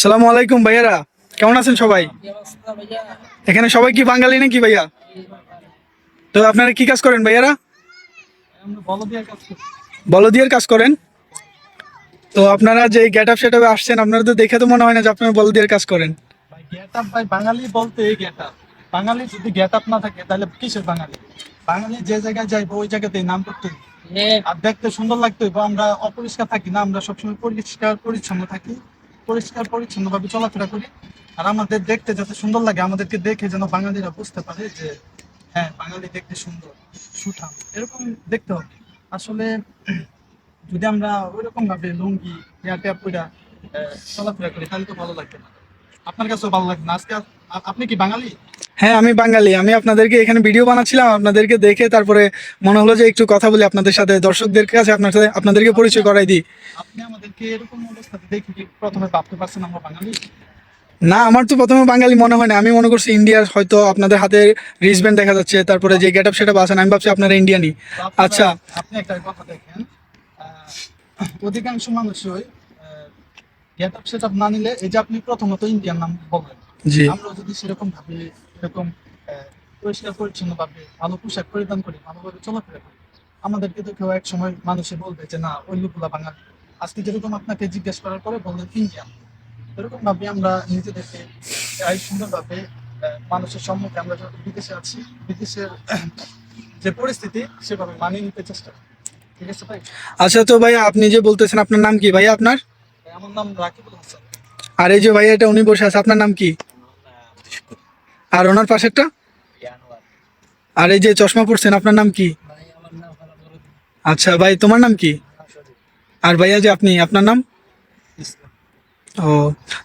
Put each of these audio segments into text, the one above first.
সালামু আলাইকুম ভাইয়ারা। কেমন আছেন সবাই? এখানে সবাই কি বাঙালি নাকি ভাইয়া? তো আপনারা কি কাজ করেন ভাইয়ারা? বলদিয়ার কাজ করেন। তো আপনারা যে গেট আপ সেট আসছেন, আপনারা তো দেখে তো মনে হয় না যে আপনারা বলদিয়ার কাজ করেন। বাঙালি বলতে বাঙালি যদি গেট আপ না থাকে, তাহলে কিসের বাঙালি? বাঙালি যে জায়গায় যাইবো, ওই জায়গাতেই নাম করতে। আর দেখতে সুন্দর লাগতে আমরা অপরিষ্কার থাকি না, আমরা সবসময় পরিষ্কার, পরিচ্ছন্ন থাকি, পরিষ্কার পরিচ্ছন্ন ভাবে চলাফেরা করি। আর আমাদের দেখতে যাতে সুন্দর লাগে, আমাদেরকে দেখে যেন বাঙালিরা বুঝতে পারে যে হ্যাঁ বাঙালি দেখতে সুন্দর, সুঠাম, এরকম দেখতে হবে। আসলে, যদি আমরা ওইরকম ভাবে লুঙ্গি, হেয়ার ট্যাপ চলাফেরা করি, তাহলে তো ভালো লাগবে না। আপনার কাছেও ভালো লাগবে না। আজকে আপ- আপ- আপনি কি বাঙালি? হ্যাঁ আমি বাঙালি। আমি আপনাদেরকে এখানে ভিডিও বানাচ্ছিলাম আপনাদেরকে দেখে তারপরে মনে হলো যে একটু কথা বলি আপনাদের সাথে দর্শকদের কাছে আপনার সাথে আপনাদেরকে পরিচয় করাই দিই। আপনি আমাদেরকে এরকম অবস্থাতে দেখে প্রথমে ভাবতে পারছেন আমরা বাঙালি? না আমার তো প্রথমে বাঙালি মনে হয় না। আমি মনে করছি ইন্ডিয়ার হয়তো আপনাদের হাতে রিসব্যান্ড দেখা যাচ্ছে তারপরে যে গেট আপ সেটা আছেন আমি ভাবছি আপনারা ইন্ডিয়ানই আচ্ছা। আপনি একটা কথা দেখেন। অধিকাংশ মানুষই গেট আপ সেট না নিলে এই যে আপনি প্রথমত ইন্ডিয়ান নাম বললেন জি আমরা যদি সেরকম ভাবে এরকম পরিষ্কার পরিচ্ছন্ন ভাবে ভালো পোশাক পরিধান করি ভালোভাবে চলাফেরা করি আমাদেরকে তো কেউ এক সময় মানুষে বলবে যে না ওই লোকগুলা বাঙালি। আজকে যেরকম আপনাকে জিজ্ঞেস করার পরে বললেন ইন্ডিয়ান এরকম ভাবে আমরা নিজেদেরকে চাই সুন্দরভাবে আহ, মানুষের সম্মুখে আমরা যখন বিদেশে আছি বিদেশের যে পরিস্থিতি সেভাবে মানিয়ে নিতে চেষ্টা করি। ঠিক আছে ভাই? আচ্ছা তো ভাইয়া আপনি যে বলতেছেন আপনার নাম কি ভাইয়া আপনার? ভাই, আমার নাম রাকিবুল হাসান। আর এই যে ভাইয়া এটা উনি বসে আছে আপনার নাম কি? আর ওনার পাশেরটা আর এই যে চশমা পড়ছেন আপনার নাম কি? আচ্ছা ভাই তোমার নাম কি? আর ভাইয়া যে আপনি আপনার নাম? ও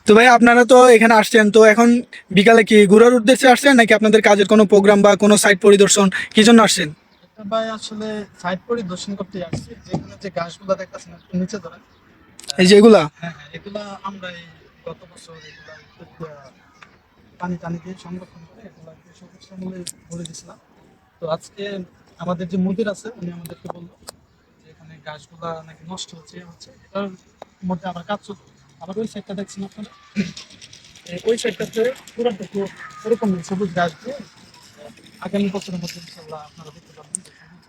তো ভাই আপনারা তো এখানে আসছেন তো এখন বিকালে কি ঘোরার উদ্দেশ্যে আসছেন নাকি আপনাদের কাজের কোনো প্রোগ্রাম বা কোনো সাইট পরিদর্শন কি জন্য আসছেন? ভাই আসলে সাইট পরিদর্শন করতে আসছি যেখানে যে গাছগুলো দেখতেছেন নিচে ধরেন। এই যে এগুলা? হ্যাঁ হ্যাঁ এগুলা আমরা এই গত বছর এগুলা একটু, পানি টানি দিয়ে সংরক্ষণ করে এগুলা একটু সবুজ শ্যামলে ভরে দিয়েছিলাম। তো আজকে আমাদের যে মুদির আছে উনি আমাদেরকে বলল যে এখানে গাছগুলা নাকি নষ্ট হচ্ছে হচ্ছে। এটার মধ্যে আবার কাজ চলছে আবার ওই সাইডটা দেখছেন আপনারা? ওই সাইডটাতে পুরোটুকু এরকম সবুজ গাছ দিয়ে। আগামী বছরের মধ্যে ইনশাল্লাহ আপনারা দেখতে পাবেন।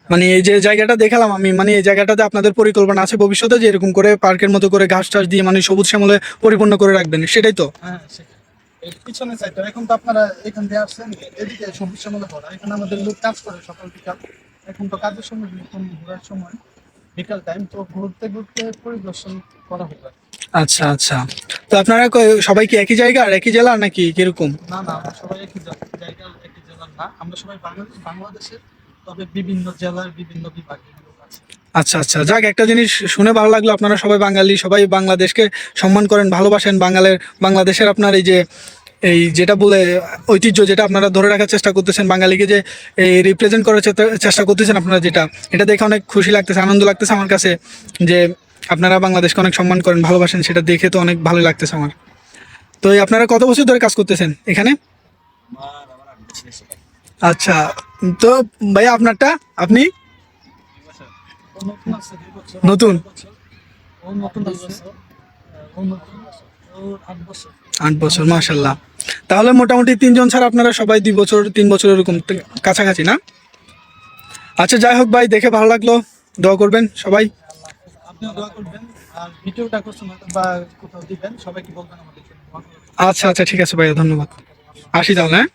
মানে এই যে জায়গাটা দেখালাম আমি মানে এই জায়গাটাতে আপনাদের পরিকল্পনা আছে ভবিষ্যতে যে এরকম করে পার্কের মতো করে ঘাস টাস দিয়ে মানে সবুজ শ্যামলে পরিপূর্ণ করে রাখবেন সেটাই তো? হ্যাঁ সেটাই। পিছনে সাইডটা এখন তো আপনারা এখান দিয়ে আসছেন এদিকে সবুজ শ্যামলে ভরা এখানে আমাদের লোক কাজ করে সকাল বিকাল এখন তো কাজের সময় এখন ঘোরার সময় বিকাল টাইম তো ঘুরতে ঘুরতে পরিদর্শন করা হবে আচ্ছা আচ্ছা। তো আপনারা সবাই কি একই জায়গা আর একই জেলা নাকি কীরকম? না না আমরা সবাই একই জা- জায়গার একই জেলার না। আমরা সবাই বাংলাদেশ বাংলাদেশের তবে বিভিন্ন জেলার বিভিন্ন আছে আচ্ছা আচ্ছা। যাক, একটা জিনিস শুনে ভালো লাগল। আপনারা সবাই বাঙালি, সবাই বাংলাদেশকে সম্মান করেন, ভালোবাসেন। বাঙালের, বাংলাদেশের আপনার এই যে, এই যেটা বলে, ঐতিহ্য যেটা আপনারা ধরে রাখার চেষ্টা করতেছেন, বাঙালিকে যে, এই রিপ্রেজেন্ট করার চেষ্টা- করতেছেন আপনারা যেটা, এটা দেখে অনেক খুশি লাগতেছে, আনন্দ লাগতেছে আমার কাছে যে, আপনারা বাংলাদেশকে অনেক সম্মান করেন, ভালোবাসেন। সেটা দেখে তো অনেক ভালো লাগতেছে আমার। তো আপনারা কত বছর ধরে কাজ করতেছেন এখানে? আচ্ছা। তো ভাইয়া, আপনারটা? আপনি? নতুন? আট বছর মাশাল্লাহ তাহলে মোটামুটি তিনজন ছাড়া আপনারা সবাই দুই বছর তিন বছর এরকম কাছাকাছি না? আচ্ছা যাই হোক ভাই দেখে ভালো লাগল। দোয়া করবেন সবাই। আচ্ছা আচ্ছা ঠিক আছে ভাইয়া ধন্যবাদ। আসি তাহলে হ্যাঁ?